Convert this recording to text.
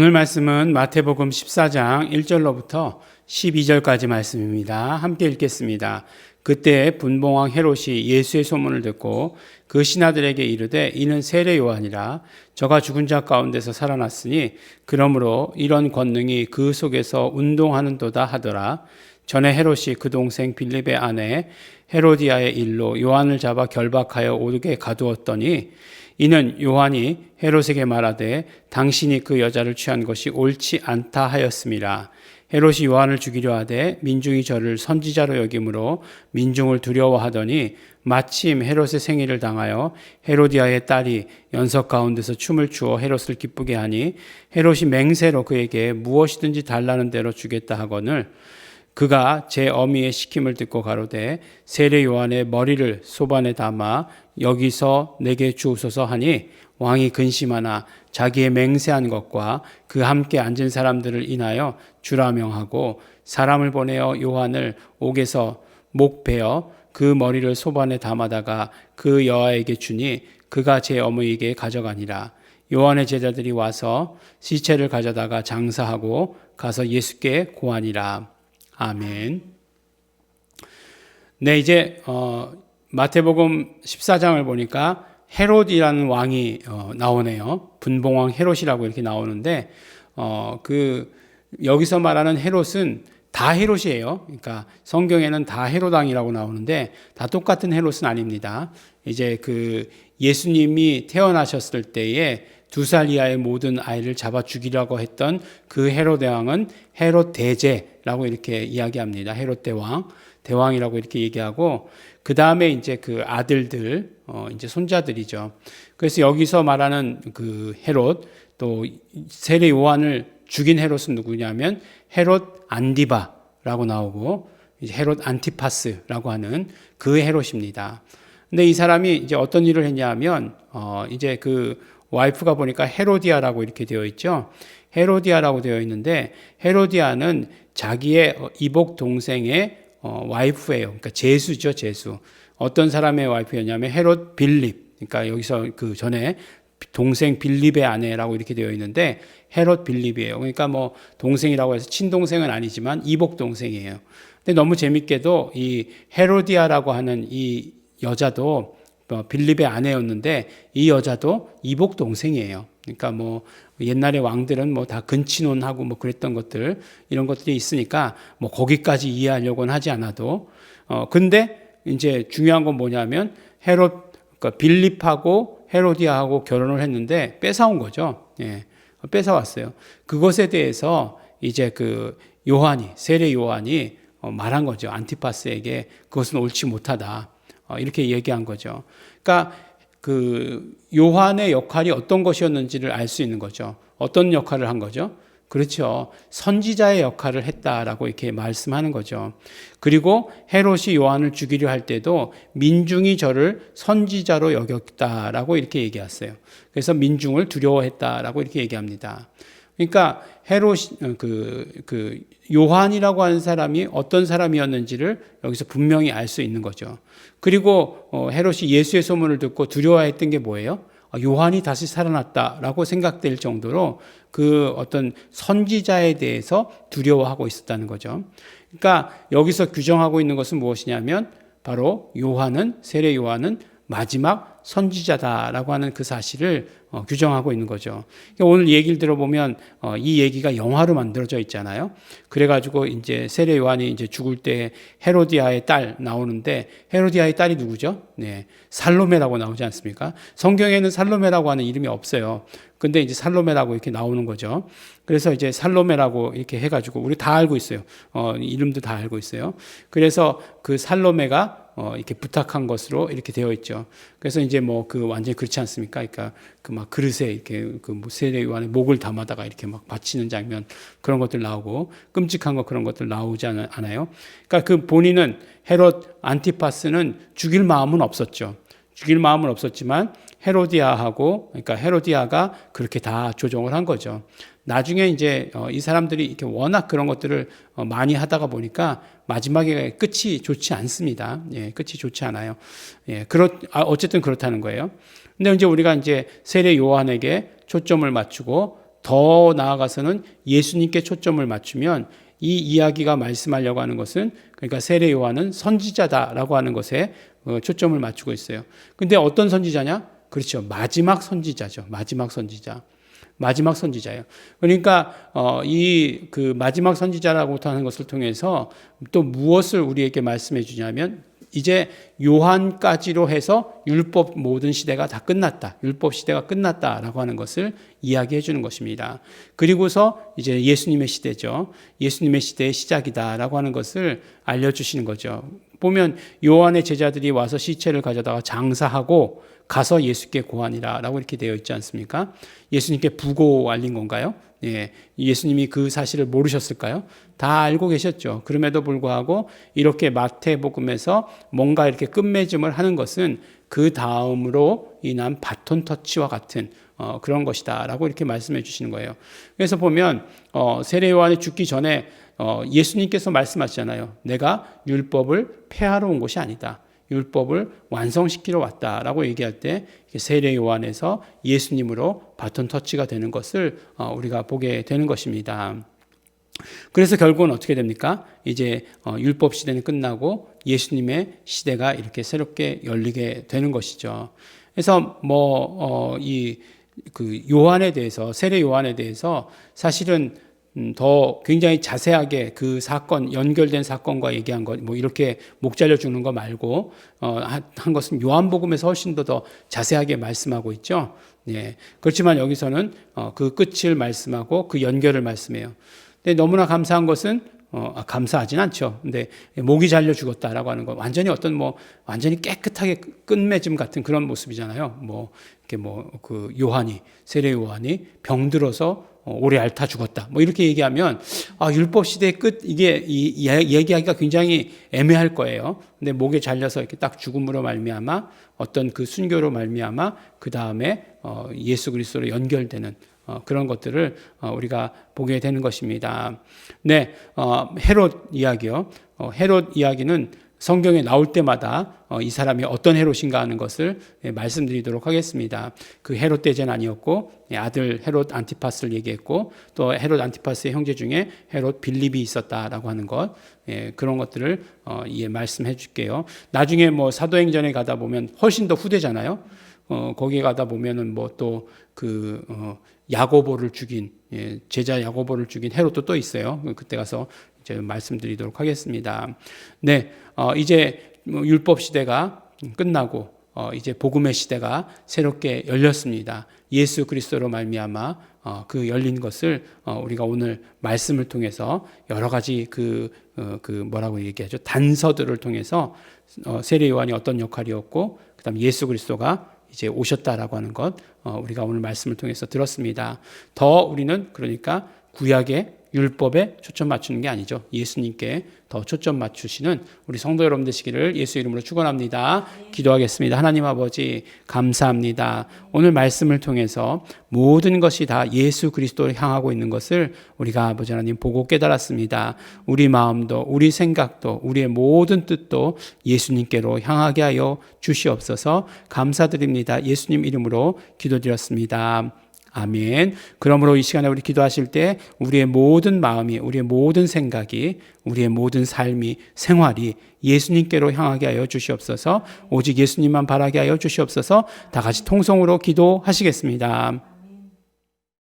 오늘 말씀은 마태복음 14장 1절로부터 12절까지 말씀입니다. 함께 읽겠습니다. 그때 분봉왕 헤롯이 예수의 소문을 듣고 그 신하들에게 이르되 이는 세례 요한이라 저가 죽은 자 가운데서 살아났으니 그러므로 이런 권능이 그 속에서 운동하는도다 하더라. 전에 헤롯이 그 동생 빌립의 아내 헤로디아의 일로 요한을 잡아 결박하여 오르게 가두었더니 이는 요한이 헤롯에게 말하되 당신이 그 여자를 취한 것이 옳지 않다 하였습니다. 헤롯이 요한을 죽이려 하되 민중이 저를 선지자로 여김으로 민중을 두려워하더니 마침 헤롯의 생일을 당하여 헤로디아의 딸이 연석 가운데서 춤을 추어 헤롯을 기쁘게 하니 헤롯이 맹세로 그에게 무엇이든지 달라는 대로 주겠다 하거늘 그가 제 어미의 시킴을 듣고 가로되 세례 요한의 머리를 소반에 담아 여기서 내게 주옵소서 하니 왕이 근심하나 자기의 맹세한 것과 그 함께 앉은 사람들을 인하여 주라 명하고 사람을 보내어 요한을 옥에서 목 베어 그 머리를 소반에 담아다가 그 여아에게 주니 그가 제 어머니에게 가져가니라. 요한의 제자들이 와서 시체를 가져다가 장사하고 가서 예수께 고하니라 아멘. 네, 이제 어, 마태복음 14장을 보니까 헤롯이라는 왕이 어, 나오네요. 분봉왕 헤롯이라고 이렇게 나오는데 어, 그 여기서 말하는 헤롯은 다 헤롯이에요. 그러니까 성경에는 다 헤롯왕이라고 나오는데 다 똑같은 헤롯은 아닙니다. 이제 그 예수님이 태어나셨을 때에 두 살 이하의 모든 아이를 잡아 죽이려고 했던 그 헤롯 대왕은 헤롯 대제라고 이렇게 이야기합니다. 헤롯 대왕, 대왕이라고 이렇게 얘기하고 그 다음에 이제 그 아들들, 어 이제 손자들이죠. 그래서 여기서 말하는 그 헤롯 또 세례 요한을 죽인 헤롯은 누구냐면 헤롯 안디바라고 나오고 헤롯 안티파스라고 하는 그 헤롯입니다. 근데 이 사람이 이제 어떤 일을 했냐면 어 이제 그 와이프가 보니까 헤로디아라고 이렇게 되어 있죠. 헤로디아라고 되어 있는데 헤로디아는 자기의 이복 동생의 어, 와이프예요. 그러니까 제수죠, 제수. 어떤 사람의 와이프였냐면 헤롯 빌립. 그러니까 여기서 그 전에 동생 빌립의 아내라고 이렇게 되어 있는데 헤롯 빌립이에요. 그러니까 뭐 동생이라고 해서 친동생은 아니지만 이복 동생이에요. 근데 너무 재밌게도 이 헤로디아라고 하는 이 여자도 뭐 빌립의 아내였는데 이 여자도 이복 동생이에요. 그러니까 뭐 옛날에 왕들은 뭐 다 근친혼하고 뭐 그랬던 것들 이런 것들이 있으니까 뭐 거기까지 이해하려고는 하지 않아도 어 근데 이제 중요한 건 뭐냐면 헤롯 그러니까 빌립하고 헤로디아하고 결혼을 했는데 뺏어온 거죠. 예. 뺏어왔어요. 그것에 대해서 이제 그 요한이 세례 요한이 어, 말한 거죠. 안티파스에게 그것은 옳지 못하다. 어, 이렇게 얘기한 거죠. 그러니까 그 요한의 역할이 어떤 것이었는지를 알 수 있는 거죠. 어떤 역할을 한 거죠? 그렇죠. 선지자의 역할을 했다라고 이렇게 말씀하는 거죠. 그리고 헤롯이 요한을 죽이려 할 때도 민중이 저를 선지자로 여겼다라고 이렇게 얘기했어요. 그래서 민중을 두려워했다라고 이렇게 얘기합니다. 그러니까 헤롯 그, 그 요한이라고 하는 사람이 어떤 사람이었는지를 여기서 분명히 알 수 있는 거죠. 그리고 어, 헤롯이 예수의 소문을 듣고 두려워했던 게 뭐예요? 아, 요한이 다시 살아났다라고 생각될 정도로 그 어떤 선지자에 대해서 두려워하고 있었다는 거죠. 그러니까 여기서 규정하고 있는 것은 무엇이냐면 바로 요한은 세례 요한은 마지막 선지자다라고 하는 그 사실을 어, 규정하고 있는 거죠. 그러니까 오늘 얘기를 들어보면 어, 이 얘기가 영화로 만들어져 있잖아요. 그래가지고 이제 세례 요한이 이제 죽을 때 헤로디아의 딸 나오는데 헤로디아의 딸이 누구죠? 네, 살로메라고 나오지 않습니까? 성경에는 살로메라고 하는 이름이 없어요. 근데 이제 살로메라고 이렇게 나오는 거죠. 그래서 이제 살로메라고 이렇게 해가지고 우리 다 알고 있어요. 어, 이름도 다 알고 있어요. 그래서 그 살로메가 어, 이렇게 부탁한 것으로 이렇게 되어 있죠. 그래서 이제 뭐 그 완전히 그렇지 않습니까? 그러니까 그 막 그릇에 이렇게 그뭐 세례 요한의 목을 담아다가 이렇게 막 바치는 장면 그런 것들 나오고 끔찍한 거 그런 것들 나오지 않아요? 그러니까 그 본인은 헤롯 안티파스는 죽일 마음은 없었죠. 죽일 마음은 없었지만 헤로디아하고 그러니까 헤로디아가 그렇게 다 조정을 한 거죠. 나중에 이제 어, 이 사람들이 이렇게 워낙 그런 것들을 어, 많이 하다가 보니까 마지막에 끝이 좋지 않습니다. 예, 끝이 좋지 않아요. 예, 그렇 아, 어쨌든 그렇다는 거예요. 근데 이제 우리가 이제 세례 요한에게 초점을 맞추고 더 나아가서는 예수님께 초점을 맞추면 이 이야기가 말씀하려고 하는 것은 그러니까 세례 요한은 선지자다라고 하는 것에 어, 초점을 맞추고 있어요. 근데 어떤 선지자냐? 그렇죠. 마지막 선지자죠. 마지막 선지자. 마지막 선지자예요. 그러니까 어, 이 그 마지막 선지자라고 하는 것을 통해서 또 무엇을 우리에게 말씀해 주냐면 이제 요한까지로 해서 율법 모든 시대가 다 끝났다. 율법 시대가 끝났다라고 하는 것을 이야기해 주는 것입니다. 그리고서 이제 예수님의 시대죠. 예수님의 시대의 시작이다라고 하는 것을 알려 주시는 거죠. 보면 요한의 제자들이 와서 시체를 가져다가 장사하고 가서 예수께 고하니라 라고 이렇게 되어 있지 않습니까? 예수님께 부고 알린 건가요? 예, 예수님이 그 사실을 모르셨을까요? 다 알고 계셨죠. 그럼에도 불구하고 이렇게 마태복음에서 뭔가 이렇게 끝맺음을 하는 것은 그 다음으로 인한 바톤 터치와 같은 어, 그런 것이다라고 이렇게 말씀해 주시는 거예요. 그래서 보면 어, 세례 요한이 죽기 전에 어, 예수님께서 말씀하시잖아요. 내가 율법을 폐하러 온 것이 아니다. 율법을 완성시키러 왔다라고 얘기할 때 세례 요한에서 예수님으로 바톤 터치가 되는 것을 어, 우리가 보게 되는 것입니다. 그래서 결국은 어떻게 됩니까? 이제 어, 율법 시대는 끝나고 예수님의 시대가 이렇게 새롭게 열리게 되는 것이죠. 그래서 뭐이그 어, 요한에 대해서 세례 요한에 대해서 사실은 음, 더 굉장히 자세하게 그 사건 연결된 사건과 얘기한 것 뭐 이렇게 목 잘려 주는 거 말고 어, 한 것은 요한복음에서 훨씬 더 더 자세하게 말씀하고 있죠. 예. 그렇지만 여기서는 어, 그 끝을 말씀하고 그 연결을 말씀해요. 근데 너무나 감사한 것은 어, 아, 감사하진 않죠. 근데 목이 잘려 죽었다라고 하는 건 완전히 어떤 뭐 완전히 깨끗하게 끝맺음 같은 그런 모습이잖아요. 뭐 이렇게 뭐 그 요한이 세례 요한이 병들어서 어, 오래 앓다 죽었다. 뭐 이렇게 얘기하면 아 율법 시대의 끝 이게 이, 이 얘기하기가 굉장히 애매할 거예요. 근데 목에 잘려서 이렇게 딱 죽음으로 말미암아 어떤 그 순교로 말미암아 그 다음에 어, 예수 그리스도로 연결되는 어, 그런 것들을 어, 우리가 보게 되는 것입니다. 네, 어, 헤롯 이야기요. 어, 헤롯 이야기는 성경에 나올 때마다 어, 이 사람이 어떤 헤롯인가 하는 것을 예, 말씀드리도록 하겠습니다. 그 헤롯 대전 아니었고 예, 아들 헤롯 안티파스를 얘기했고 또 헤롯 안티파스의 형제 중에 헤롯 빌립이 있었다라고 하는 것 예, 그런 것들을 어, 예, 말씀해 줄게요. 나중에 뭐 사도행전에 가다 보면 훨씬 더 후대잖아요. 어, 거기에 가다 보면은 뭐 또그 어, 야고보를 죽인 예, 제자 야고보를 죽인 헤롯도 또 있어요. 그때 가서 이제 말씀드리도록 하겠습니다. 네, 어, 이제 뭐 율법 시대가 끝나고 어, 이제 복음의 시대가 새롭게 열렸습니다. 예수 그리스도로 말미암아 어, 그 열린 것을 어, 우리가 오늘 말씀을 통해서 여러 가지 그, 어, 그 뭐라고 얘기하죠 단서들을 통해서 어, 세례 요한이 어떤 역할이었고 그다음 예수 그리스도가 이제 오셨다라고 하는 것 어, 우리가 오늘 말씀을 통해서 들었습니다. 더 우리는 그러니까 구약의 율법에 초점 맞추는 게 아니죠. 예수님께 더 초점 맞추시는 우리 성도 여러분 되시기를 예수 이름으로 축원합니다. 기도하겠습니다. 하나님 아버지 감사합니다. 오늘 말씀을 통해서 모든 것이 다 예수 그리스도를 향하고 있는 것을 우리가 아버지 하나님 보고 깨달았습니다. 우리 마음도 우리 생각도 우리의 모든 뜻도 예수님께로 향하게 하여 주시옵소서 감사드립니다. 예수님 이름으로 기도드렸습니다. 아멘. 그러므로 이 시간에 우리 기도하실 때 우리의 모든 마음이, 우리의 모든 생각이, 우리의 모든 삶이, 생활이 예수님께로 향하게 하여 주시옵소서, 오직 예수님만 바라게 하여 주시옵소서, 다 같이 통성으로 기도하시겠습니다.